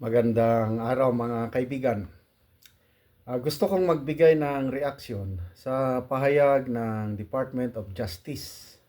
Magandang araw mga kaibigan. Ah, gusto kong magbigay ng reaksyon sa pahayag ng Department of Justice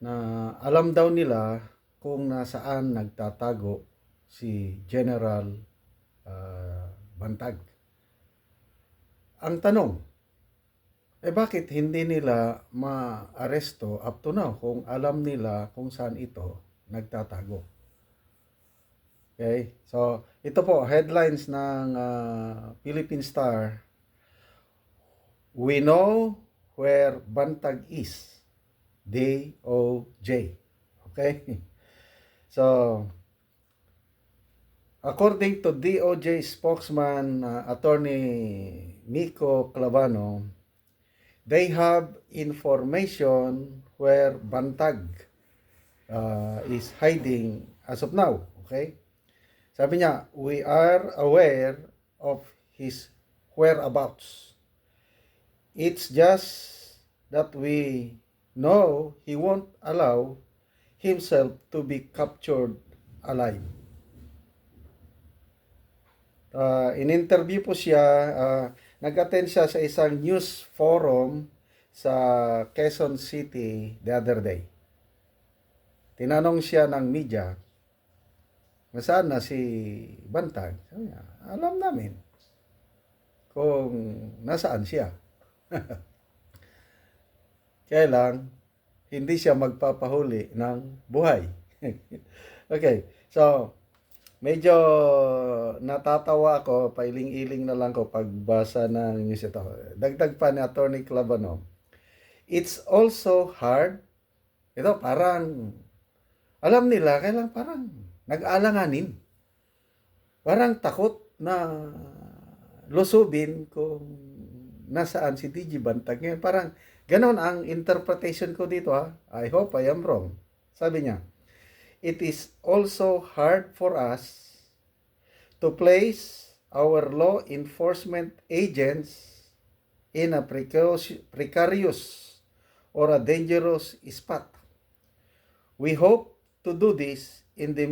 na alam daw nila kung nasaan nagtatago si General ah, Bantag. Ang tanong, eh bakit hindi nila ma-aresto up to now kung alam nila kung saan ito nagtatago? Okay, so ito po, headlines ng ah, Philippine Star. We know where Bantag is. D-O-J. Okay? So, according to DOJ spokesman uh, attorney Miko Clavano, they have information where Bantag uh, is hiding as of now. Okay? Sabi niya, we are aware of his whereabouts. It's just that we know he won't allow himself to be captured alive. Uh, in-interview po siya, uh, nag-attend siya sa isang news forum sa Quezon City the other day. Tinanong siya ng media, nasaan na si Bantag? Sabi niya, alam namin kung nasaan siya. Kaya lang, hindi siya magpapahuli ng buhay. okay, so, medyo natatawa ako, pailing-iling na lang ko pagbasa ng news ito. Dagdag pa ni Attorney Clavano, it's also hard, ito parang, alam nila, kailang parang nag-alanganin. Parang takot na lusubin kung nasaan si DJ Bantag. Ngayon parang ganon ang interpretation ko dito ha. I hope I am wrong. Sabi niya, It is also hard for us to place our law enforcement agents in a precarious, precarious or a dangerous spot. We hope to do this in the,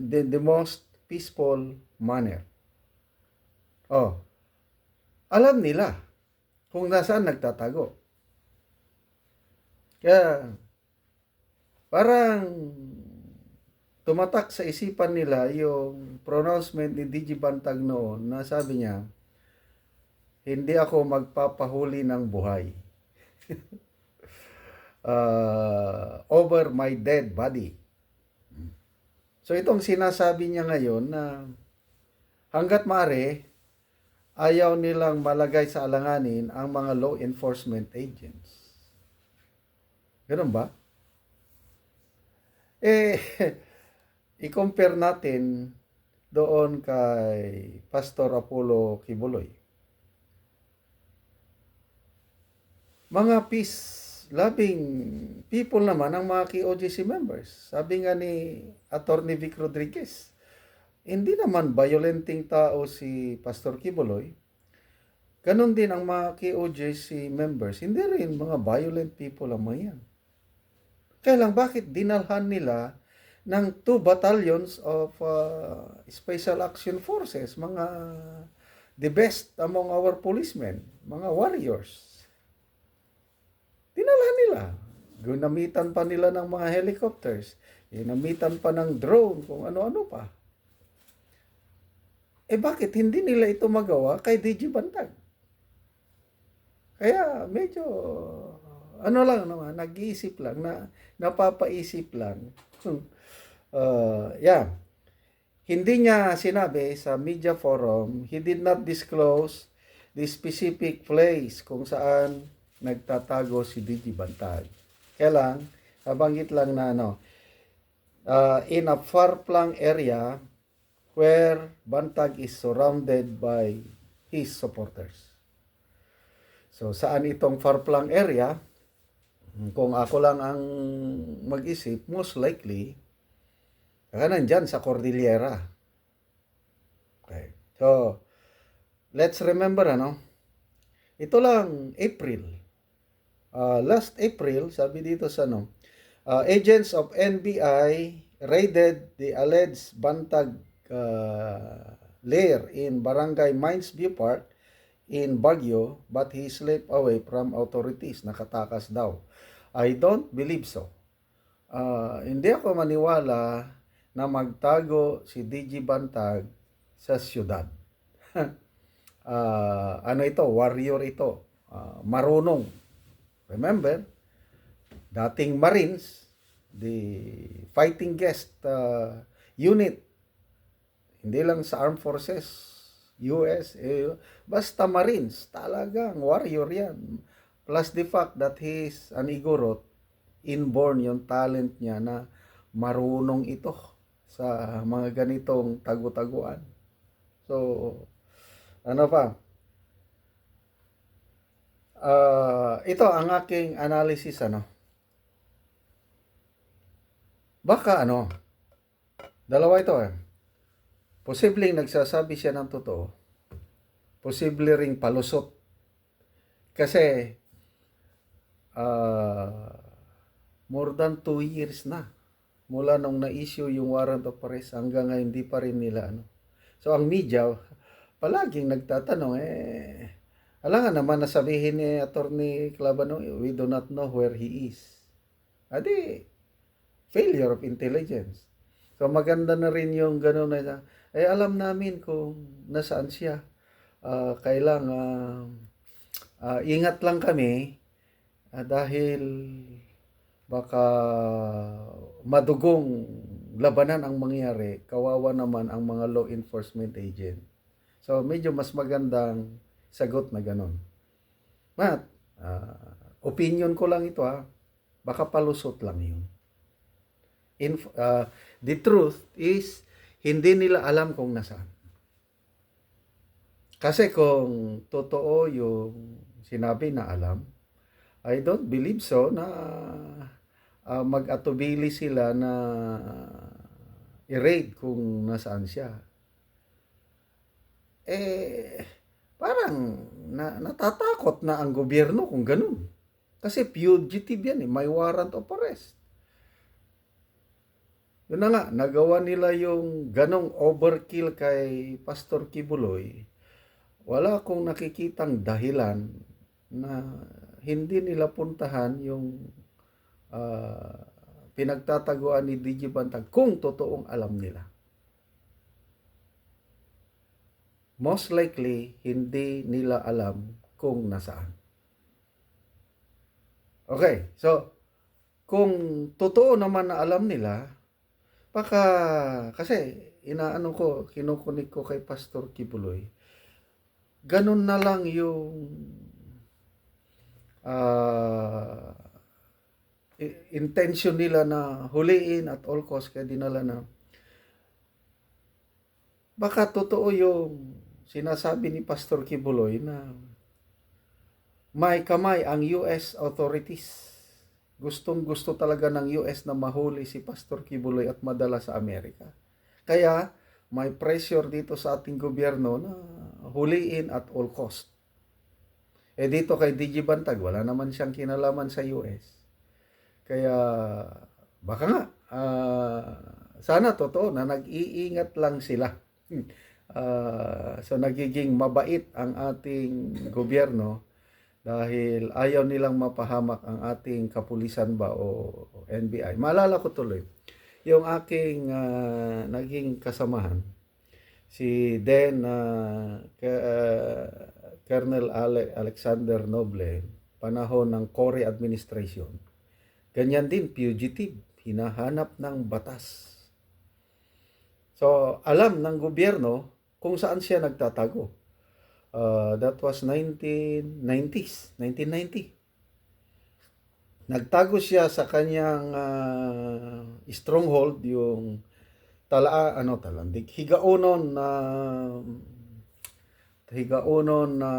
the, the most peaceful manner. Oh, alam nila kung nasaan nagtatago. Kaya, parang tumatak sa isipan nila yung pronouncement ni DJ Bantag noon na sabi niya, hindi ako magpapahuli ng buhay. uh, over my dead body. So itong sinasabi niya ngayon na hanggat mare ayaw nilang malagay sa alanganin ang mga law enforcement agents. Ganun ba? Eh, i-compare natin doon kay Pastor Apollo Kibuloy. Mga peace loving people naman ang mga KOJC members. Sabi nga ni Attorney Vic Rodriguez, hindi naman violenting tao si Pastor Kibuloy. Ganon din ang mga KOJC members. Hindi rin mga violent people ang mga yan. Kaya lang bakit dinalhan nila ng two battalions of uh, Special Action Forces, mga the best among our policemen, mga warriors. Dinalhan nila. Ginamitan pa nila ng mga helicopters. Ginamitan pa ng drone, kung ano-ano pa. Eh bakit hindi nila ito magawa kay DG Bantag? Kaya medyo ano lang naman, nag-iisip lang, na, napapaisip lang. uh, yeah. Hindi niya sinabi sa media forum, he did not disclose the specific place kung saan nagtatago si DG Bantag. Kaya lang, nabanggit lang na ano, uh, in a far-flung area where Bantag is surrounded by his supporters. So, saan itong far-flung area? Kung ako lang ang mag-isip, most likely, baka nandyan sa Cordillera. Okay. So, let's remember, ano, ito lang, April. Uh, last April, sabi dito sa, ano, uh, agents of NBI raided the alleged Bantag uh, lair in Barangay Mines View Park in Baguio but he slipped away from authorities. Nakatakas daw. I don't believe so. Ah, hindi ako maniwala na magtago si DJ Bantag sa syudad. Ah, ano ito? Warrior ito. Ah, marunong. Remember, dating Marines, the fighting guest ah, unit, hindi lang sa armed forces, US, eh, basta Marines, talagang warrior yan. Plus the fact that he's an Igorot, inborn yung talent niya na marunong ito sa mga ganitong tagu-taguan. So, ano pa? Ah, ito ang aking analysis ano. Baka ano, dalawa ito eh. Posibleng nagsasabi siya ng totoo. Posible ring palusot. Kasi ah more than two years na mula nung na-issue yung warrant of arrest hanggang ngayon hindi pa rin nila ano. So ang media palaging nagtatanong eh alangan naman na sabihin ni Attorney Clavano, we do not know where he is. Adi, failure of intelligence. So maganda na rin yung gano'n na, eh alam namin kung nasaan siya. Ah, kailangan ah, ingat lang kami ah, dahil baka madugong labanan ang mangyari, kawawa naman ang mga law enforcement agent. So medyo mas magandang sagot na ganon. Mat, ah, opinion ko lang ito ha, baka palusot lang yun. In, ah, the truth is, hindi nila alam kung nasaan. Kasi kung totoo yung sinabi na alam, I don't believe so na ah, mag-atubili sila na i-raid kung nasaan siya. Eh, parang na, natatakot na ang gobyerno kung ganun. Kasi fugitive yan eh, may warrant of arrest. Yun na nga, nagawa nila yung ganong overkill kay Pastor Kibuloy. Wala akong nakikitang dahilan na hindi nila puntahan yung ah, pinagtataguan ni DJ Bantag kung totoong alam nila. Most likely, hindi nila alam kung nasaan. Okay, so, kung totoo naman na alam nila, baka, kasi, inaano ko, kinukunik ko kay Pastor Kibuloy, ganun na lang yung i- intention nila na huliin at all cost kaya dinala na baka totoo yung sinasabi ni Pastor Kibuloy na may kamay ang US authorities. Gustong gusto talaga ng US na mahuli si Pastor Kibuloy at madala sa Amerika. Kaya may pressure dito sa ating gobyerno na huliin at all cost. Eh dito kay DJ Bantag, wala naman siyang kinalaman sa US. Kaya baka nga, ah, sana totoo na nag-iingat lang sila. Ah, so nagiging mabait ang ating gobyerno dahil ayaw nilang mapahamak ang ating kapulisan ba o NBI. Maalala ko tuloy, yung aking ah, naging kasamahan, si Ke- ah, Colonel Ale- Alexander Noble, panahon ng Cory administration. Ganyan din, fugitive, hinahanap ng batas. So, alam ng gobyerno kung saan siya nagtatago. Uh, that was 1990s, 1990. Nagtago siya sa kanyang ah, stronghold, yung tala, ano talandig, higaunon na higaunon na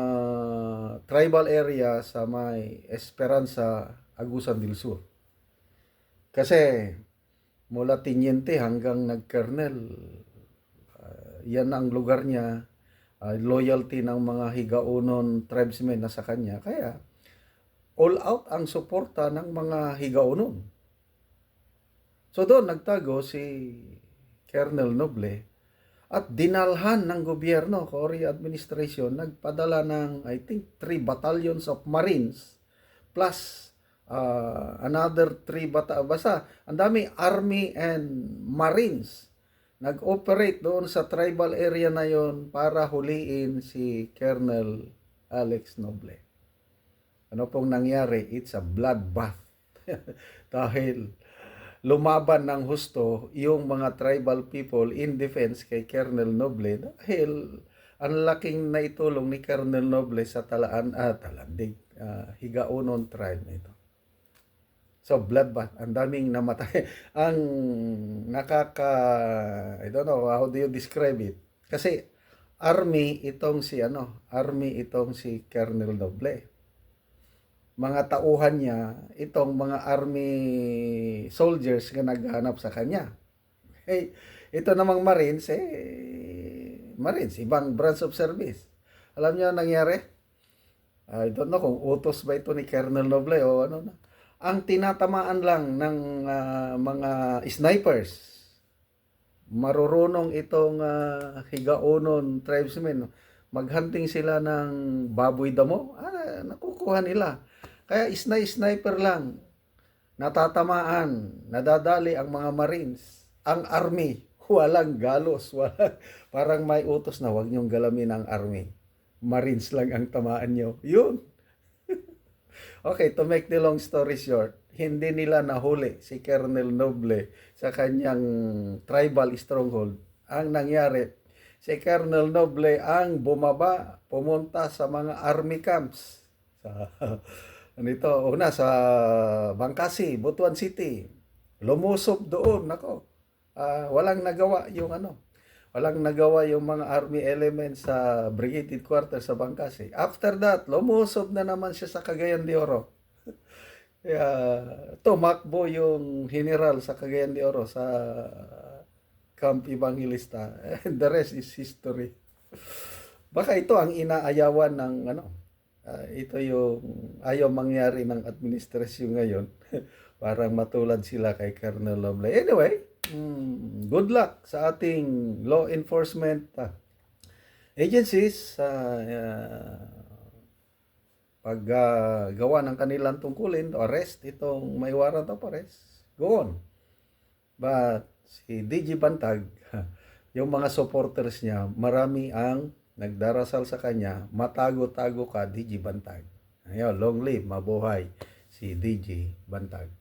tribal area sa may Esperanza, Agusan del Sur. Kasi mula Tiniente hanggang nag-kernel, ah, yan ang lugar niya, ah, loyalty ng mga higaunon tribesmen na sa kanya. Kaya all out ang suporta ng mga higaunon. So doon nagtago si Colonel Noble At dinalhan ng gobyerno, Korea administration, nagpadala ng, I think, three battalions of Marines plus uh, another three bata basta ang dami army and marines nag-operate doon sa tribal area na yon para huliin si Colonel Alex Noble. Ano pong nangyari? It's a bloodbath. Dahil lumaban ng husto yung mga tribal people in defense kay Colonel Noble dahil ang laking naitulong ni Colonel Noble sa talaan at talandig uh, higaunon tribe nito. So bloodbath, ang daming namatay. ang nakaka I don't know how do you describe it. Kasi army itong si ano, army itong si Colonel Noble. Mga tauhan niya itong mga army soldiers na naghahanap sa kanya. Hey, ito namang Marines eh Marines, ibang branch of service. Alam niyo ang nangyari? I don't know kung utos ba ito ni Colonel Noble o ano na ang tinatamaan lang ng ah, mga snipers. Marurunong itong uh, higaunon tribesmen. Maghunting sila ng baboy damo. Ah, nakukuha nila. Kaya isnay-sniper lang. Natatamaan. Nadadali ang mga marines. Ang army. Walang galos. Walang, parang may utos na huwag niyong galamin ang army. Marines lang ang tamaan niyo. Yun. Okay, to make the long story short, hindi nila nahuli si Colonel Noble sa kanyang tribal stronghold. Ang nangyari, si Colonel Noble ang bumaba, pumunta sa mga army camps. Sa, nito, una sa Bangkasi, Butuan City. Lumusob doon, nako. Ah, walang nagawa yung ano, walang nagawa yung mga army elements sa brigade headquarters sa Bangkasi. After that, lumusob na naman siya sa Cagayan de Oro. Kaya tumakbo yung general sa Cagayan de Oro sa Camp Evangelista. And the rest is history. Baka ito ang inaayawan ng ano, ah, ito yung ayaw mangyari ng administrasyon ngayon. Parang matulad sila kay Colonel Loblay. Anyway, mm, good luck sa ating law enforcement ah, agencies sa paggawa ng kanilang tungkulin, arrest itong may warrant of arrest, go on. But si DG Bantag, yung mga supporters niya, marami ang nagdarasal sa kanya, matago-tago ka, DG Bantag. Ayun, long live, mabuhay si DG Bantag.